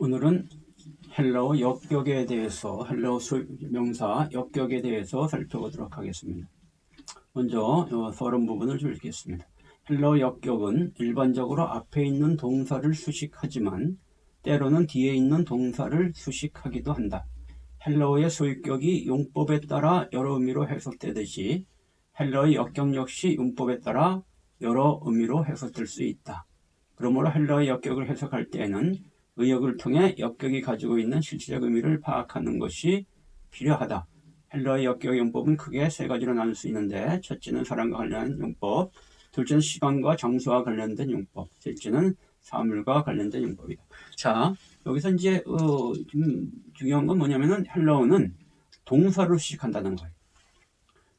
오늘은 헬라어 역격에 대해서 헬라어 수- 명사 역격에 대해서 살펴보도록 하겠습니다. 먼저 어, 서론 부분을 좀 읽겠습니다. 헬라어 역격은 일반적으로 앞에 있는 동사를 수식하지만 때로는 뒤에 있는 동사를 수식하기도 한다. 헬라어의 소유격이 용법에 따라 여러 의미로 해석되듯이 헬라어의 역격 역시 용법에 따라 여러 의미로 해석될 수 있다. 그러므로 헬라어의 역격을 해석할 때에는 의역을 통해 역격이 가지고 있는 실질적 의미를 파악하는 것이 필요하다. 헬라어의 역격 용법은 크게 세 가지로 나눌 수 있는데 첫째는 사람과 관련한 용법, 둘째는 시간과 장소와 관련된 용법, 셋째는 사물과 관련된 용법이다. 자, 여기서 이제 어, 좀 중요한 건 뭐냐면은 헬라어는 동사를 수식한다는 거예요.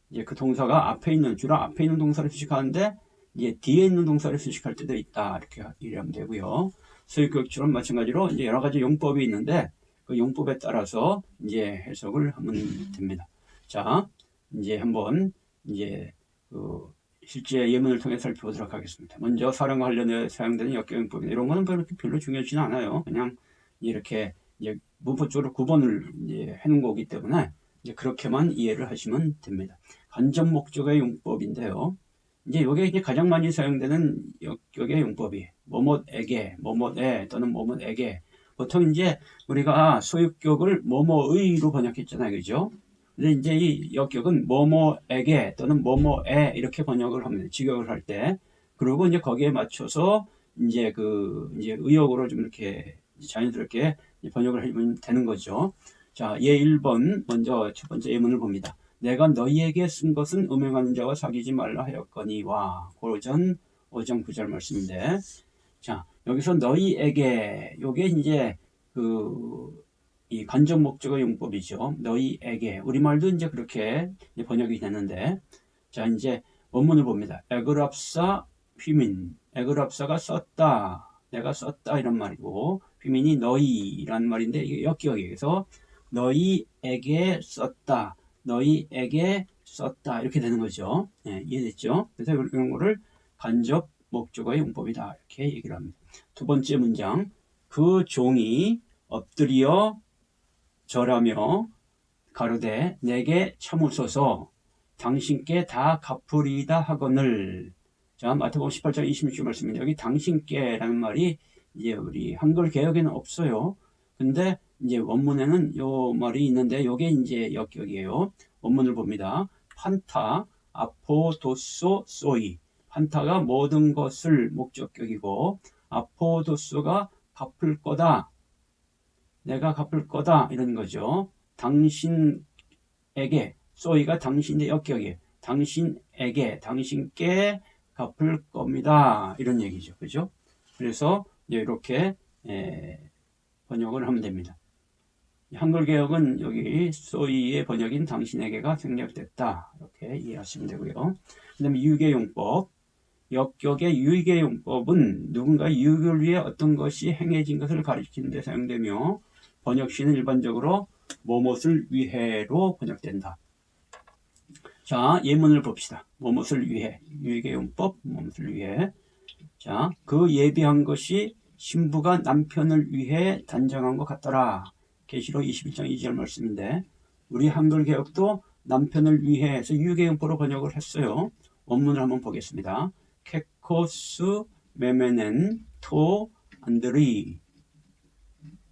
이제 그 동사가 앞에 있는 주로 앞에 있는 동사를 수식하는데 이제 뒤에 있는 동사를 수식할 때도 있다 이렇게 이해하면 되고요. 소유격처럼 마찬가지로 이제 여러 가지 용법이 있는데 그 용법에 따라서 이제 해석을 하면 됩니다. 자, 이제 한번 이제 그 실제 예문을 통해 살펴보도록 하겠습니다. 먼저 사랑과 관련해 사용되는 역경용법 이런 거는 별로, 별로 중요하지는 않아요. 그냥 이렇게 이제 문법적으로 구분을 이제 해놓은 거기 때문에 이제 그렇게만 이해를 하시면 됩니다. 간접 목적의 용법인데요. 이제 이게 이제 가장 많이 사용되는 역격의 용법이 뭐뭐에게, 뭐뭐에 또는 뭐뭐에게 보통 이제 우리가 소유격을 뭐뭐의로 번역했잖아요, 그죠? 근데 이제 이 역격은 뭐뭐에게 또는 뭐뭐에 이렇게 번역을 합니다. 직역을 할 때. 그리고 이제 거기에 맞춰서 이제 그 이제 의역으로 좀 이렇게 자연스럽게 번역을 하면 되는 거죠. 자, 예 1번 먼저 첫 번째 예문을 봅니다. 내가 너희에게 쓴 것은 음행하는 자와 사귀지 말라 하였거니와 고전 5장 9절 말씀인데. 자 여기서 너희에게 요게 이제 그 이 간접 목적어 용법이죠. 너희에게 우리말도 이제 그렇게 번역이 되는데. 자 이제 원문을 봅니다. 에그랍사 휘민. 에그랍사가 썼다. 내가 썼다. 이런 말이고. 휘민이 너희란 말인데 이게 역기역에서 너희에게 썼다 너희에게 썼다 이렇게 되는 거죠. 예, 이해됐죠? 그래서 이런 거를 간접 목적어의 용법이다 이렇게 얘기를 합니다. 두 번째 문장 그 종이 엎드려 절하며 가로되 내게 참으소서 당신께 다 갚으리이다 하거늘 자 마태복음 18장 26절 말씀입니다. 여기 당신께라는 말이 이제 우리 한글 개혁에는 없어요. 근데 이제 원문에는 요 말이 있는데 요게 이제 역격이에요. 원문을 봅니다. 판타 아포도소 소이 판타가 모든 것을 목적격이고 아포도소가 갚을 거다. 내가 갚을 거다 이런 거죠. 당신에게 소이가 당신의 역격이에요. 당신에게 당신께 갚을 겁니다. 이런 얘기죠. 그죠? 그래서 이렇게 에, 번역을 하면 됩니다. 한글 개혁은 여기 소이의 번역인 당신에게가 생략됐다. 이렇게 이해하시면 되고요. 그 다음에 유계용법. 역격의 유계용법은 누군가 유익을 위해 어떤 것이 행해진 것을 가리키는 데 사용되며 번역시는 일반적으로 뭐뭇을 위해로 번역된다. 자, 예문을 봅시다. 뭐뭇을 위해. 유계용법, 뭐뭇을 위해. 자, 그 예비한 것이 신부가 남편을 위해 단정한 것 같더라. 계시록 21장 2절 말씀인데 우리 한글 개혁도 남편을 위해서 유계용법으로 번역을 했어요. 원문을 한번 보겠습니다. 케코스 메메넨 토 안드리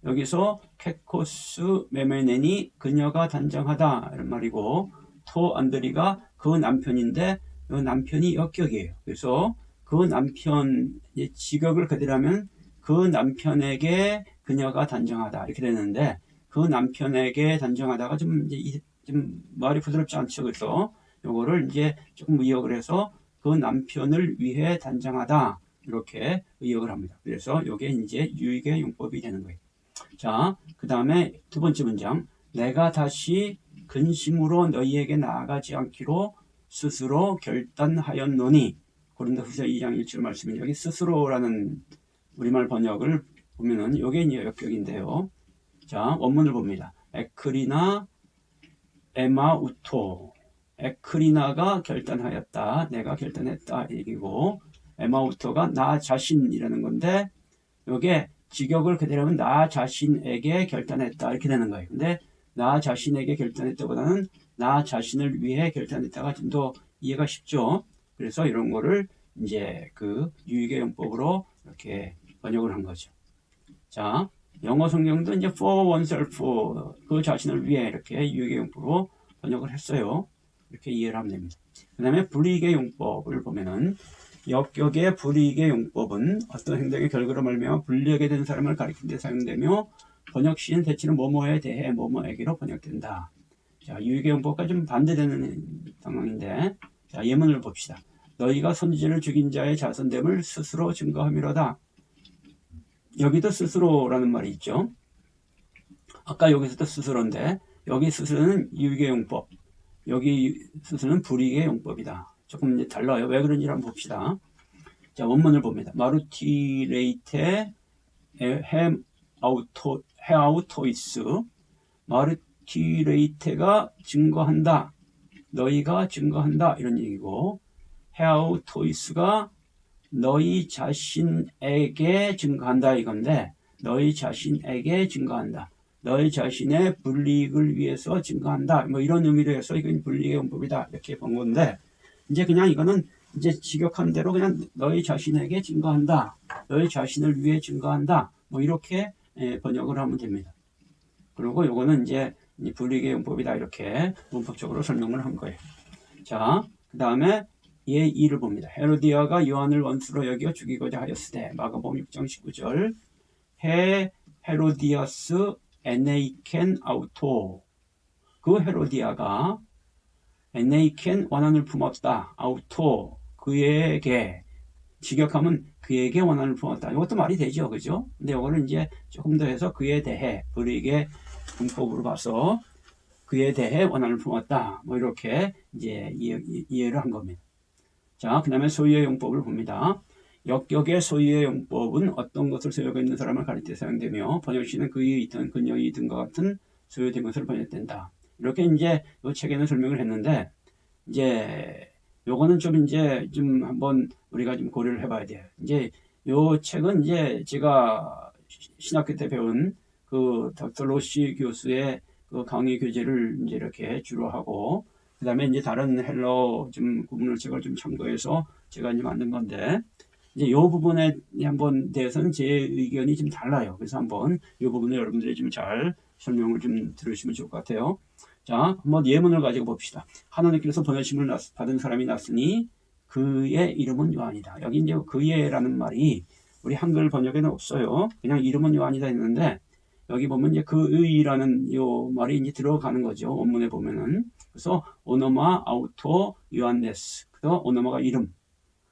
여기서 케코스 메메넨이 그녀가 단정하다 이런 말이고 토 안드리가 그 남편인데 그 남편이 역격이에요. 그래서 그 남편 직역을 그대로 하면 그 남편에게 그녀가 단정하다 이렇게 되는데 그 남편에게 단정하다가 좀 이제 좀 말이 부드럽지 않죠. 그래서 요거를 이제 조금 의역을 해서 그 남편을 위해 단정하다 이렇게 의역을 합니다. 그래서 요게 이제 유익의 용법이 되는 거예요. 자, 그 다음에 두 번째 문장 내가 다시 근심으로 너희에게 나아가지 않기로 스스로 결단하였노니 고린도 후서 2장 1절 말씀이 여기 스스로라는 우리말 번역을 보면은 요게 이제 역격인데요. 자, 원문을 봅니다. 에크리나 에마 우토. 에크리나가 결단하였다. 내가 결단했다. 얘기고, 에마 우토가 나 자신이라는 건데, 요게 직역을 그대로 하면 나 자신에게 결단했다 이렇게 되는 거예요. 근데 나 자신에게 결단했다보다는 나 자신을 위해 결단했다가 좀 더 이해가 쉽죠. 그래서 이런 거를 이제 그 유익의 용법으로 이렇게 번역을 한 거죠. 자, 영어 성경도 이제 for oneself 그 자신을 위해 이렇게 유익의 용법으로 번역을 했어요. 이렇게 이해를 하면 됩니다. 그 다음에 불이익의 용법을 보면은 역격의 불이익의 용법은 어떤 행동의 결과로 말미암아 불리하게 된 사람을 가리키는 데 사용되며 번역 시인 대체는 뭐뭐에 대해 뭐뭐에게로 번역된다. 자, 유익의 용법과 좀 반대되는 상황인데 자, 예문을 봅시다. 너희가 선지자를 죽인 자의 자선됨을 스스로 증거함이로다. 여기도 스스로라는 말이 있죠. 아까 여기서도 스스로인데 여기 스스로는 유익의 용법, 여기 스스로는 불이익의 용법이다. 조금 이제 달라요. 왜 그런지 한번 봅시다. 자, 원문을 봅니다. 마르티레이테 햄 아우토 헤아우토이스 마르티레이테가 증거한다. 너희가 증거한다. 이런 얘기고 헤아우토이스가 너희 자신에게 증거한다 이건데 너희 자신에게 증거한다. 너희 자신의 불이익을 위해서 증거한다. 뭐 이런 의미로 해서 이건 불이익의 용법이다. 이렇게 본 건데 이제 그냥 이거는 이제 직역한 대로 그냥 너희 자신에게 증거한다. 너희 자신을 위해 증거한다. 뭐 이렇게 예, 번역을 하면 됩니다. 그리고 요거는 이제 이 불이익의 용법이다. 이렇게 문법적으로 설명을 한 거예요. 자, 그 다음에 얘 이를 봅니다. 헤로디아가 요한을 원수로 여겨 죽이고자 하였으되 마가복음 6장 19절 헤 헤로디아스 에네이켄 아우토 그 헤로디아가 에네이켄 원한을 품었다. 아우토 그에게 직역하면 그에게 원한을 품었다. 이것도 말이 되죠. 그죠? 근데 이거를 이제 조금 더 해서 그에 대해 불이익의 문법으로 봐서 그에 대해 원한을 품었다. 뭐 이렇게 이제 이해, 이해를 한 겁니다. 자, 그 다음에 소유의 용법을 봅니다. 역격의 소유의 용법은 어떤 것을 소유하고 있는 사람을 가릴 때 사용되며 번역시는 그의 있던 근영이 등과 같은 소유된 것을 번역된다. 이렇게 이제 이 책에는 설명을 했는데 이제 요거는 좀 이제 좀 한번 우리가 좀 고려를 해봐야 돼요. 이제 요 책은 이제 제가 신학교 때 배운 그 닥터 로시 교수의 그 강의 교재를 이제 이렇게 주로 하고 그 다음에 이제 다른 헬러 좀 구문을 책을 좀 참고해서 제가 이제 만든 건데 이제 이 부분에 한번 대해서는 제 의견이 좀 달라요. 그래서 한번 이 부분을 여러분들이 좀 잘 설명을 좀 들으시면 좋을 것 같아요. 자, 한번 예문을 가지고 봅시다. 하나님께서 보내심을 받은 사람이 났으니 그의 이름은 요한이다. 여기 이제 그의라는 말이 우리 한글 번역에는 없어요. 그냥 이름은 요한이다 했는데 여기 보면 이제 그의라는 요 말이 이제 들어가는 거죠. 원문에 보면은. 그래서 오노마 아우토 요한네스. 그래서 오노마가 이름.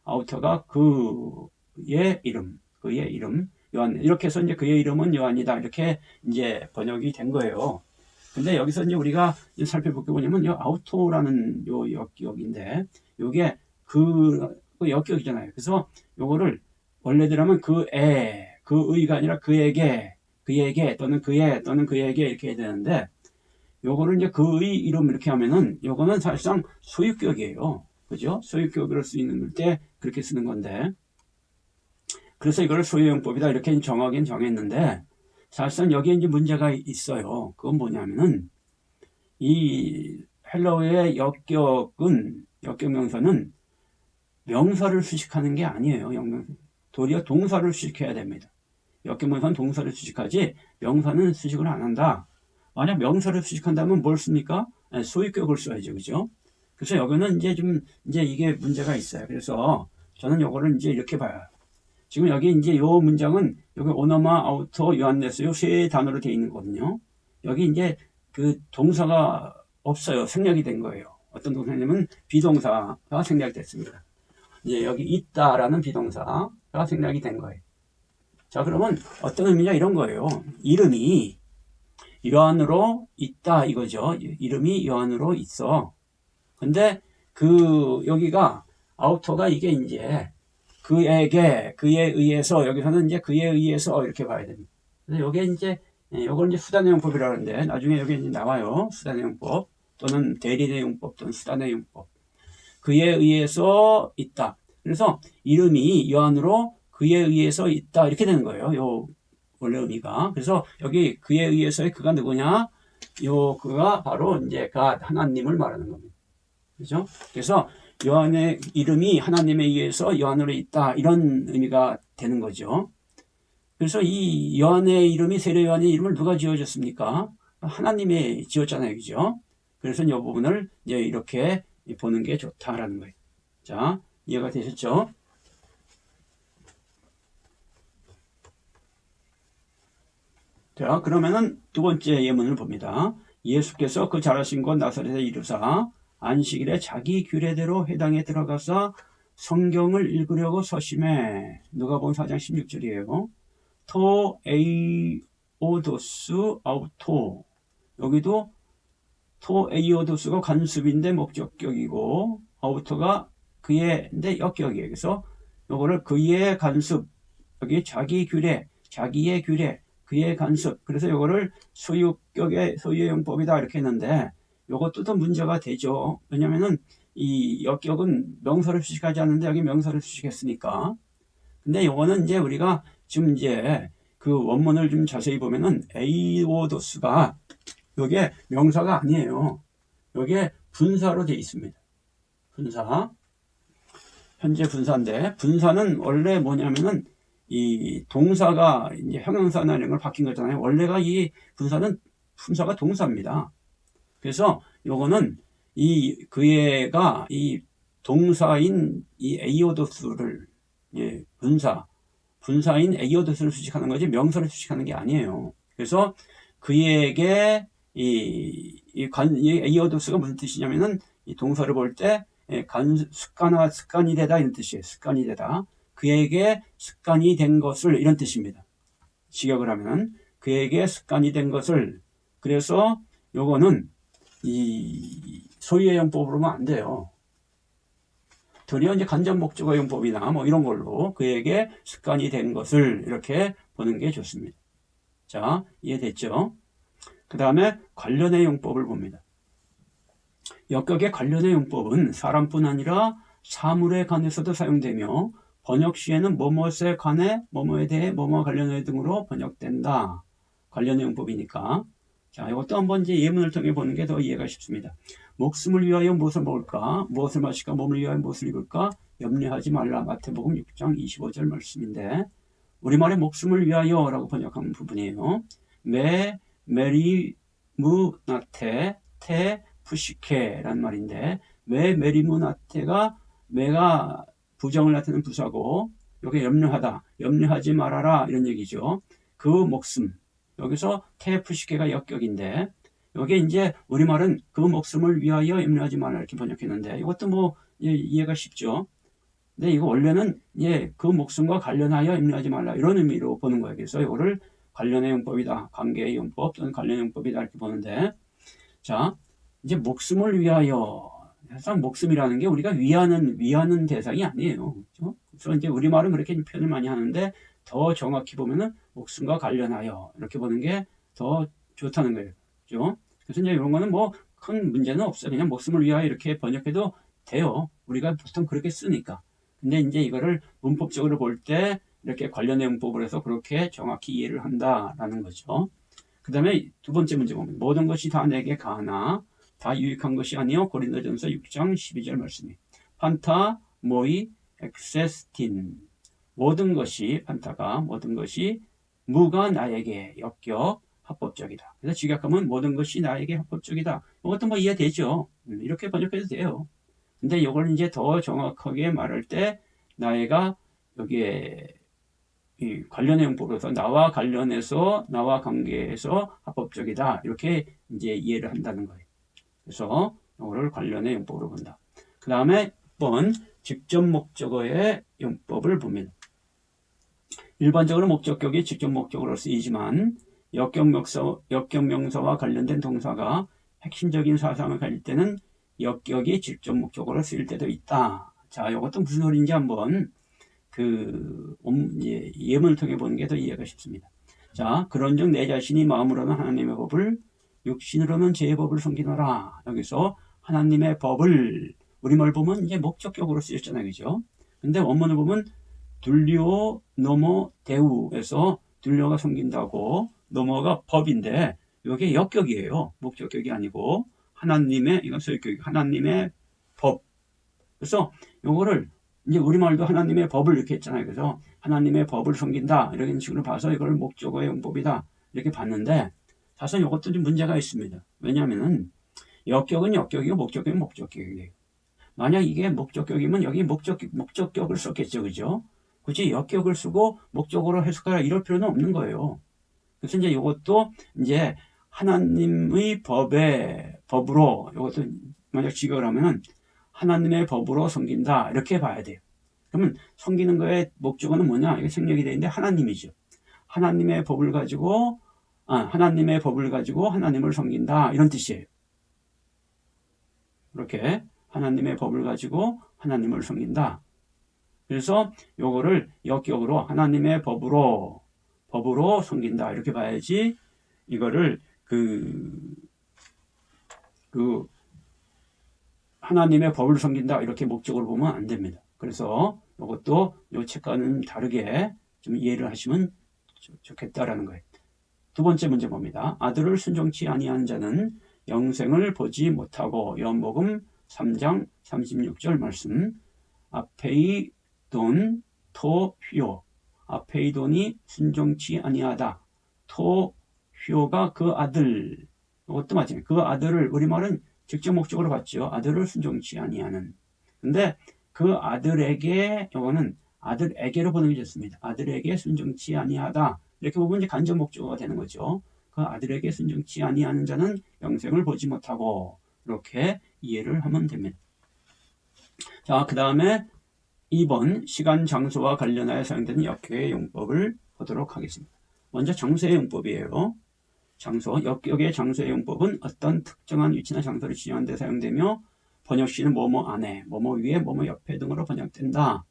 아우터가 그의 이름. 그의 이름. 요한. 이렇게 해서 이제 그의 이름은 요한이다. 이렇게 이제 번역이 된 거예요. 근데 여기서 이제 우리가 살펴볼 게 뭐냐면 요 아우토라는 요 역격인데 요게 그, 그 역격이잖아요. 그래서 요거를 원래대로 하면 그에, 그의가 아니라 그에게, 그에게 또는 그의 또는 그에게 이렇게 해야 되는데 요거를 이제 그의 이름 이렇게 하면은 요거는 사실상 소유격이에요. 그죠? 소유격으로 쓰이는 때 그렇게 쓰는 건데 그래서 이걸 소유용법이다 이렇게 정하긴 정했는데 사실상 여기에 이제 문제가 있어요. 그건 뭐냐면은 이 헬러의 역격은 역격 명사는 명사를 수식하는 게 아니에요. 역명사. 도리어 동사를 수식해야 됩니다. 역격 명사는 동사를 수식하지 명사는 수식을 안 한다. 만약 명사를 수식한다면 뭘 씁니까? 네, 소유격을 써야죠. 그죠? 그래서 여기는 이제 좀 이제 이게 문제가 있어요. 그래서 저는 요거를 이제 이렇게 봐요. 지금 여기 이제 요 문장은 여기 오너마 아우터 요한네스 요 세 단어로 되어 있는 거거든요. 여기 이제 그 동사가 없어요. 생략이 된 거예요. 어떤 동사냐면 비동사가 생략됐습니다. 이제 여기 있다라는 비동사가 생략이 된 거예요. 자, 그러면 어떤 의미냐 이런 거예요. 이름이 요한으로 있다 이거죠. 이름이 요한으로 있어. 근데 그 여기가 아우터가 이게 이제 그에게 그에 의해서 여기서는 이제 그에 의해서 이렇게 봐야 됩니다. 그래서 여기에 이제 이걸 이제 수단의 용법이라 하는데 나중에 여기 이제 나와요. 수단의 용법 또는 대리의 용법 또는 수단의 용법. 그에 의해서 있다. 그래서 이름이 요한으로 그에 의해서 있다 이렇게 되는 거예요. 요 원래 의미가. 그래서 여기 그에 의해서의 그가 누구냐? 요 그가 바로 이제 가 하나님을 말하는 겁니다. 그죠? 그래서 요한의 이름이 하나님에 의해서 요한으로 있다 이런 의미가 되는 거죠. 그래서 이 요한의 이름이 세례 요한의 이름을 누가 지어줬습니까? 하나님이 지었잖아요, 그죠? 그래서 이 부분을 이제 이렇게 보는 게 좋다라는 거예요. 자, 이해가 되셨죠? 자, 그러면은 두 번째 예문을 봅니다. 예수께서 그 자라신 곳 나사렛에 이르사 안식일에 자기 규례대로 회당에 들어가서 성경을 읽으려고 서심해 누가복음 4장 16절이에요. 토 에이오도스 아우토 여기도 토 에이오도스가 간습인데 목적격이고 아우토가 그의 인데 역격이에요. 그래서 요거를 그의 간습 여기 자기 규례 자기의 규례 그의 간섭. 그래서 이거를 소유격의 소유의 용법이다 이렇게 했는데 이것도 더 문제가 되죠. 왜냐면은 이 역격은 명사를 수식하지 않는데 여기 명사를 수식했으니까. 근데 이거는 이제 우리가 지금 이제 그 원문을 좀 자세히 보면은 에이오도스가 이게 명사가 아니에요. 이게 분사로 되어 있습니다. 분사. 현재 분사인데 분사는 원래 뭐냐면은 이 동사가 이제 형용사나 이런 걸 바뀐 거잖아요. 원래가 이 분사는 분사가 동사입니다. 그래서 요거는 이 그애가 이 동사인 이 에이오도스를 예, 분사 분사인 에이오도스를 수식하는 거지 명사를 수식하는 게 아니에요. 그래서 그에게 이, 이, 관, 이 에이오도스가 무슨 뜻이냐면은 이 동사를 볼때 예, 습관화 습관이 되다 이런 뜻이에요. 습관이 되다. 그에게 습관이 된 것을 이런 뜻입니다. 직역을 하면 그에게 습관이 된 것을 그래서 요거는 이 소유의 용법으로는 안 돼요. 도리어 이제 간접 목적어 용법이나 뭐 이런 걸로 그에게 습관이 된 것을 이렇게 보는 게 좋습니다. 자, 이해됐죠? 그 다음에 관련의 용법을 봅니다. 역격의 관련의 용법은 사람뿐 아니라 사물에 관해서도 사용되며 번역 시에는 뭐뭐에 관해, 뭐뭐에 대해, 뭐뭐 관련해 등으로 번역된다. 관련 용법이니까. 자, 이것도 한번 이제 예문을 통해 보는 게 더 이해가 쉽습니다. 목숨을 위하여 무엇을 먹을까? 무엇을 마실까? 몸을 위하여 무엇을 입을까? 염려하지 말라. 마태복음 6장 25절 말씀인데, 우리말에 목숨을 위하여 라고 번역한 부분이에요. 메, 메리, 무, 나테, 테, 푸시케 라는 말인데, 왜 메리 무 나테가 메가 부정을 나타내는 부사고 여기 염려하다, 염려하지 말아라 이런 얘기죠. 그 목숨 여기서 테프시케가 역격인데 여기 이제 우리말은 그 목숨을 위하여 염려하지 말라 이렇게 번역했는데 이것도 뭐 예, 이해가 쉽죠. 근데 이거 원래는 예, 그 목숨과 관련하여 염려하지 말라 이런 의미로 보는 거예요. 그래서 이거를 관련의 용법이다, 관계의 용법 또는 관련 용법이다 이렇게 보는데 자 이제 목숨을 위하여 사실 목숨이라는 게 우리가 위하는 위하는 대상이 아니에요. 그렇죠? 그래서 이제 우리 말은 그렇게 표현을 많이 하는데 더 정확히 보면은 목숨과 관련하여 이렇게 보는 게 더 좋다는 거예요. 그죠? 그래서 이제 이런 거는 뭐 큰 문제는 없어요. 그냥 목숨을 위하여 이렇게 번역해도 돼요. 우리가 보통 그렇게 쓰니까. 근데 이제 이거를 문법적으로 볼 때 이렇게 관련된 문법을 해서 그렇게 정확히 이해를 한다라는 거죠. 그 다음에 두 번째 문제 보면 모든 것이 다 내게 가나 다 유익한 것이 아니요 고린도전서 6장 12절 말씀이 판타 모이 엑세스틴 모든 것이 판타가 모든 것이 무가 나에게 역겨 합법적이다. 그래서 직역하면 모든 것이 나에게 합법적이다. 이것도 뭐 이해되죠. 음, 이렇게 번역해도 돼요. 근데 이걸 이제 더 정확하게 말할 때 나이가 여기에 이 관련 형법에서 나와 관련해서 나와 관계해서 합법적이다 이렇게 이제 이해를 한다는 거예요. 그래서 이거를 관련의 용법으로 본다. 그 다음에 6번 직접 목적어의 용법을 봅니다. 일반적으로 목적격이 직접 목적으로 쓰이지만 역경명사, 역경명사와 관련된 동사가 핵심적인 사상을 가질 때는 역격이 직접 목적으로 쓰일 때도 있다. 자, 이것도 무슨 소리인지 한번 그 예문을 통해 보는 게 더 이해가 쉽습니다. 자, 그런즉 내 자신이 마음으로는 하나님의 법을 육신으로는 제 법을 섬기노라. 여기서 하나님의 법을 우리말 보면 이제 목적격으로 쓰였잖아요. 그죠? 근데 원문을 보면 둘리오 노모 데우에서 들려가 섬긴다고 넘어가 법인데 이게 역격이에요. 목적격이 아니고 하나님의 이건 소유격 하나님의 법. 그래서 요거를 이제 우리말도 하나님의 법을 이렇게 했잖아요. 그래서 하나님의 법을 섬긴다 이런 식으로 봐서 이걸 목적어의 용법이다 이렇게 봤는데 사실 이것도 좀 문제가 있습니다. 왜냐하면은 역격은 역격이고 목적격은 목적격이에요. 만약 이게 목적격이면 여기 목적 목적격을 썼겠죠, 그죠? 굳이 역격을 쓰고 목적으로 해석하라 이럴 필요는 없는 거예요. 그래서 이제 이것도 이제 하나님의 법의 법으로 이것도 만약 직역을 하면은 하나님의 법으로 섬긴다 이렇게 봐야 돼요. 그러면 섬기는 거의 목적어는 뭐냐? 이게 생략이 되는데 하나님이죠. 하나님의 법을 가지고 아, 하나님의 법을 가지고 하나님을 섬긴다 이런 뜻이에요. 이렇게 하나님의 법을 가지고 하나님을 섬긴다. 그래서 요거를 역격으로 하나님의 법으로 법으로 섬긴다 이렇게 봐야지 이거를 그, 그 하나님의 법을 섬긴다 이렇게 목적으로 보면 안 됩니다. 그래서 이것도 요 책과는 다르게 좀 이해를 하시면 좋겠다라는 거예요. 두 번째 문제 봅니다. 아들을 순종치 아니한 자는 영생을 보지 못하고 연복음 3장 36절 말씀 아페이돈 토휘오 아페이돈이 순종치 아니하다. 토휘오가 그 아들 이것도 마찬가지 그 아들을 우리말은 직접 목적으로 봤죠. 아들을 순종치 아니하는. 근데 그 아들에게 이거는 아들에게로 보는 게 좋습니다. 아들에게 순종치 아니하다 이렇게 보면 이제 간접 목적어가 되는 거죠 그 아들에게 순종치 아니하는 자는 영생을 보지 못하고 이렇게 이해를 하면 됩니다. 자, 그 다음에 2번 시간 장소와 관련하여 사용되는 역격의 용법을 보도록 하겠습니다. 먼저 장소의 용법이에요. 장소, 역격의 장소의 용법은 어떤 특정한 위치나 장소를 지정한 데 사용되며 번역시는 뭐뭐 안에, 뭐뭐 위에, 뭐뭐 옆에 등으로 번역된다.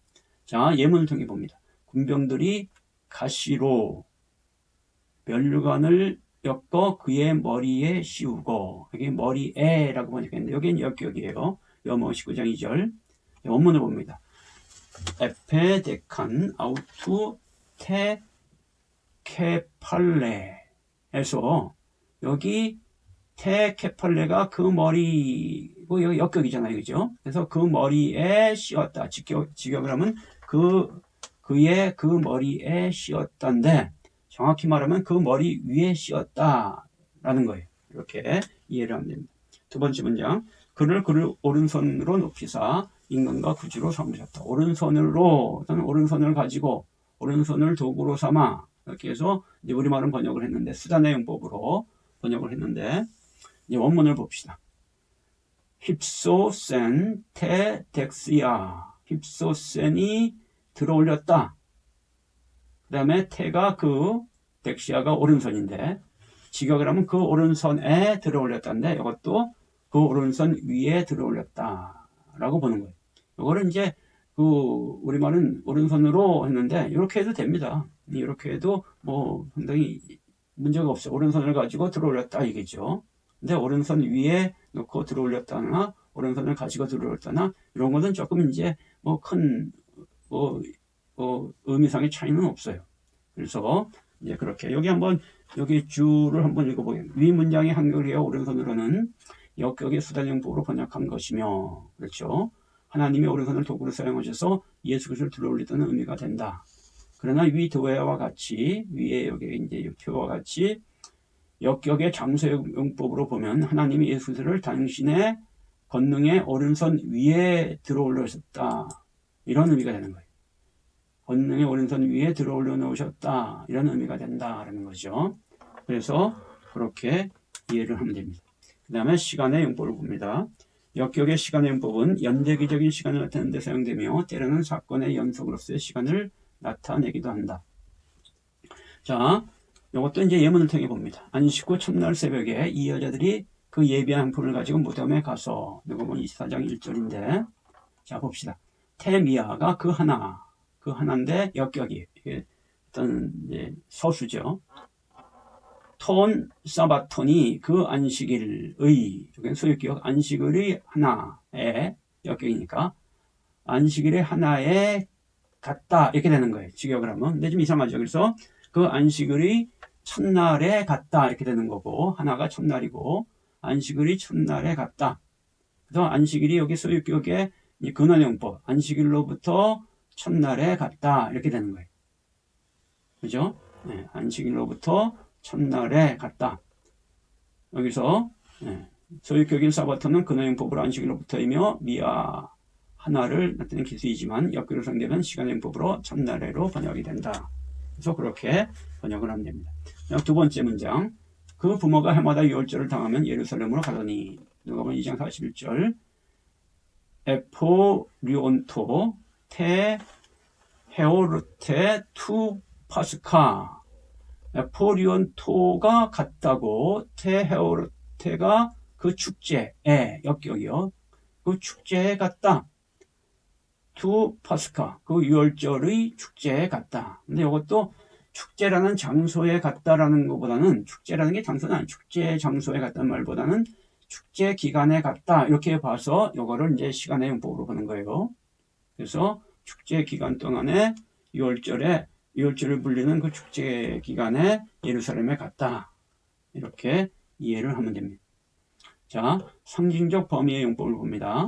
자, 예문을 통해 봅니다. 군병들이 가시로 면류관을 엮어 그의 머리에 씌우고 여기 머리에라고 번역했는데 여기는 역격이에요. 여모 19장 2절 원문을 봅니다. 에페 데칸 아우투 테 케팔레에서 여기 테 케팔레가 그 머리고 여기 역격이잖아요. 그죠? 그래서 그 머리에 씌웠다. 직격, 직역을 하면 그 그의 그 머리에 씌웠다인데 정확히 말하면 그 머리 위에 씌었다라는 거예요. 이렇게 이해를 됩니다. 두 번째 문장. 그를 그를 오른손으로 높이사 인간과 구주로 삼으셨다. 오른손으로 또는 오른손을 가지고 오른손을 도구로 삼아 이렇게 해서 우리말은 번역을 했는데 수단의 용법으로 번역을 했는데 이제 원문을 봅시다. 힙소센 테 덱스야 힙소센이 들어올렸다. 그 다음에 태가 그 덱시아가 오른손인데 직역을 하면 그 오른손에 들어 올렸다는데 이것도 그 오른손 위에 들어 올렸다 라고 보는 거예요. 이거를 이제 그 우리말은 오른손으로 했는데 이렇게 해도 됩니다. 이렇게 해도 뭐 상당히 문제가 없어요. 오른손을 가지고 들어 올렸다 이겠죠. 근데 오른손 위에 놓고 들어 올렸다나 오른손을 가지고 들어 올렸다나 이런 것은 조금 이제 뭐 큰뭐 뭐, 뭐 의미상의 차이는 없어요. 그래서 이제 그렇게 여기 한번 여기 주를 한번 읽어보게요. 위 문장의 한글이어 오른손으로는 역격의 수단용법으로 번역한 것이며 그렇죠. 하나님이 오른손을 도구로 사용하셔서 예수 그리스도를 들어올리다는 의미가 된다. 그러나 위 도회와 같이 위에 여기 이제 표와 같이 역격의 장소용법으로 보면 하나님이 예수 그리스도를 당신의 권능의 오른손 위에 들어올리셨다. 이런 의미가 되는 거예요. 권능의 오른손 위에 들어 올려 놓으셨다. 이런 의미가 된다라는 거죠. 그래서 그렇게 이해를 하면 됩니다. 그 다음에 시간의 용법을 봅니다. 역격의 시간의 용법은 연대기적인 시간을 나타내는 데 사용되며 때로는 사건의 연속으로서의 시간을 나타내기도 한다. 자, 이것도 이제 예문을 통해 봅니다. 안식 후 첫날 새벽에 이 여자들이 그 예비한 한품을 가지고 무덤에 가서 누구보면 24장 1절인데 자 봅시다. 테미아가 그 하나 그 하나인데 역격이 어떤 이제 서수죠. 톤 사바톤이 그 안식일의 소유기억 안식일의 하나의 역격이니까 안식일의 하나에 같다 이렇게 되는 거예요. 직역을 하면 근데 좀 이상하죠. 그래서 그 안식일이 첫날에 갔다 이렇게 되는 거고 하나가 첫날이고 안식일이 첫날에 갔다. 그래서 안식일이 여기 소유격의 이 근원형법 안식일로부터 첫날에 갔다 이렇게 되는 거예요. 그죠? 네, 안식일로부터 첫날에 갔다. 여기서 네, 소유격인 사바토는 근원형법으로 안식일로부터이며 미아 하나를 나타내는 기수이지만 역교로 성되면 시간형법으로 첫날에로 번역이 된다. 그래서 그렇게 번역을 하면 됩니다. 두 번째 문장. 그 부모가 해마다 유월절을 당하면 예루살렘으로 가더니 누가복음 2장 41절 에포리온토 테 헤오르테 투 파스카. 에포리온토가 같다고 테 헤오르테가 그 축제에 역격이요. 그 축제에 갔다. 투 파스카 그 유월절의 축제에 갔다. 근데 이것도 축제라는 장소에 갔다라는 것보다는 축제라는 게 장소는 축제 장소에 갔다는 말보다는 축제 기간에 갔다. 이렇게 봐서 이거를 이제 시간의 용법으로 보는 거예요. 그래서 축제 기간 동안에 6월절에 6월절을 불리는 그 축제 기간에 예루살렘에 갔다. 이렇게 이해를 하면 됩니다. 자, 상징적 범위의 용법을 봅니다.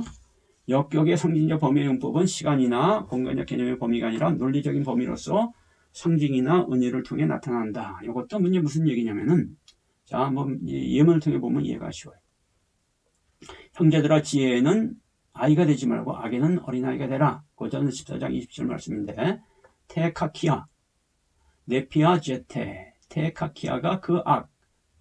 역격의 상징적 범위의 용법은 시간이나 공간적 개념의 범위가 아니라 논리적인 범위로서 상징이나 은유를 통해 나타난다. 이것도 무슨 얘기냐면은 자, 뭐 예문을 통해 보면 이해가 쉬워요. 형제들아 지혜는 아이가 되지 말고 악에는 어린아이가 되라. 고전 14장 27 말씀인데 테카키아 네피아 제테 테카키아가 그 악,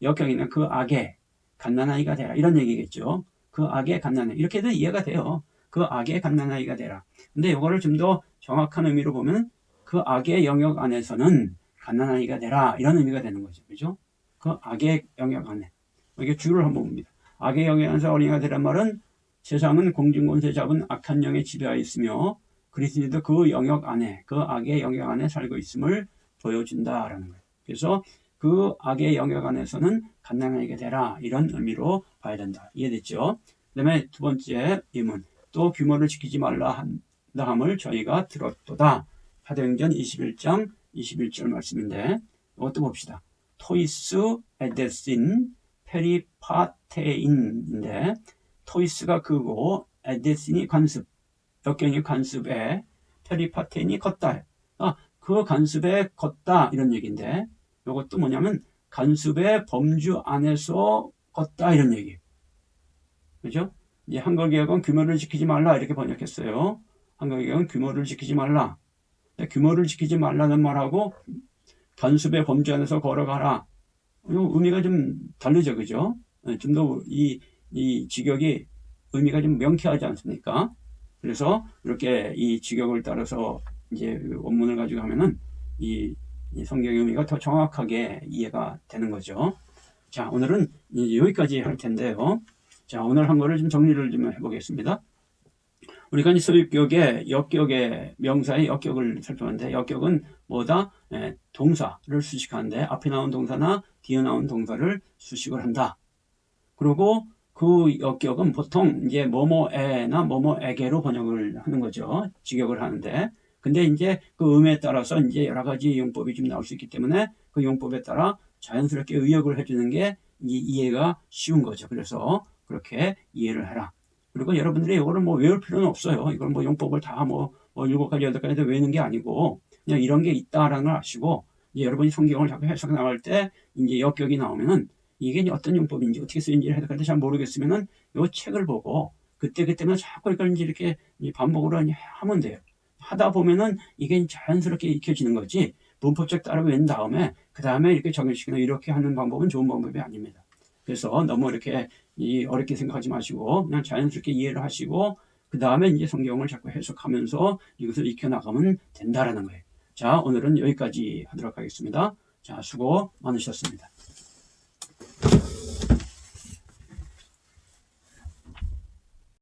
역경이나 그 악에 갓난아이가 되라. 이런 얘기겠죠. 그 악에 갓난아이. 이렇게도 이해가 돼요. 그 악에 갓난아이가 되라. 근데 이거를 좀 더 정확한 의미로 보면 그 악의 영역 안에서는 갓난아이가 되라 이런 의미가 되는 거죠. 그죠? 그 악의 영역 안에 이게 주를 한번 봅니다. 악의 영역 안에서 어린이가 되란 말은 세상은 공중권세 잡은 악한 영에 지배하여 있으며 그리스도도 그 영역 안에 그 악의 영역 안에 살고 있음을 보여준다라는 거예요. 그래서 그 악의 영역 안에서는 갓난아이가 되라 이런 의미로 봐야 된다. 이해됐죠? 그 다음에 두 번째 의문 또 규모를 지키지 말라 한다 함을 저희가 들었도다. 사도행전 21장 21절 말씀인데 이것도 봅시다. 토이스 에데신 페리파테인인데 토이스가 그고 에데신이 관습 역경이 관습에 페리파테인이 걷다. 아, 그 관습에 걷다 이런 얘기인데 이것도 뭐냐면 간습의 범주 안에서 걷다 이런 얘기. 그죠? 이제 한글 개혁은 규모를 지키지 말라 이렇게 번역했어요. 한글 개혁은 규모를 지키지 말라. 규모를 지키지 말라는 말하고 단습의 범주 안에서 걸어가라. 의미가 좀 다르죠, 그죠? 네, 좀더 이, 이 직역이 의미가 좀 명쾌하지 않습니까? 그래서 이렇게 이 직역을 따라서 이제 원문을 가지고 하면은 이, 이 성경의 의미가 더 정확하게 이해가 되는 거죠. 자, 오늘은 여기까지 할 텐데요. 자, 오늘 한 거를 좀 정리를 좀 해보겠습니다. 우리가 이 소유격의 역격의 명사의 역격을 살펴봤는데 역격은 뭐다? 예, 동사를 수식하는데 앞에 나온 동사나 뒤에 나온 동사를 수식을 한다. 그리고 그 역격은 보통 이제 뭐뭐에나 뭐뭐에게로 번역을 하는 거죠. 직역을 하는데. 근데 이제 그 의미에 따라서 이제 여러 가지 용법이 좀 나올 수 있기 때문에 그 용법에 따라 자연스럽게 의역을 해주는 게 이해가 쉬운 거죠. 그래서 그렇게 이해를 해라. 그리고 여러분들이 이거를 뭐 외울 필요는 없어요. 이걸 뭐 용법을 다뭐 뭐 일곱 가지 여덟 가지 외우는 게 아니고 그냥 이런 게 있다라는 걸 아시고 이제 여러분이 성경을 자꾸 해석 나갈 때 이제 역격이 나오면은 이게 어떤 용법인지 어떻게 쓰인지를 해석할 때잘 모르겠으면은 요 책을 보고 그때 그때만 자꾸 이걸 이렇게 반복으로 하면 돼요. 하다 보면은 이게 자연스럽게 익혀지는 거지 문법적 따라 외운 다음에 그 다음에 이렇게 적용시키는 이렇게 하는 방법은 좋은 방법이 아닙니다. 그래서 너무 이렇게 이 어렵게 생각하지 마시고 그냥 자연스럽게 이해를 하시고 그 다음에 이제 성경을 자꾸 해석하면서 이것을 익혀나가면 된다라는 거예요. 자, 오늘은 여기까지 하도록 하겠습니다. 자, 수고 많으셨습니다.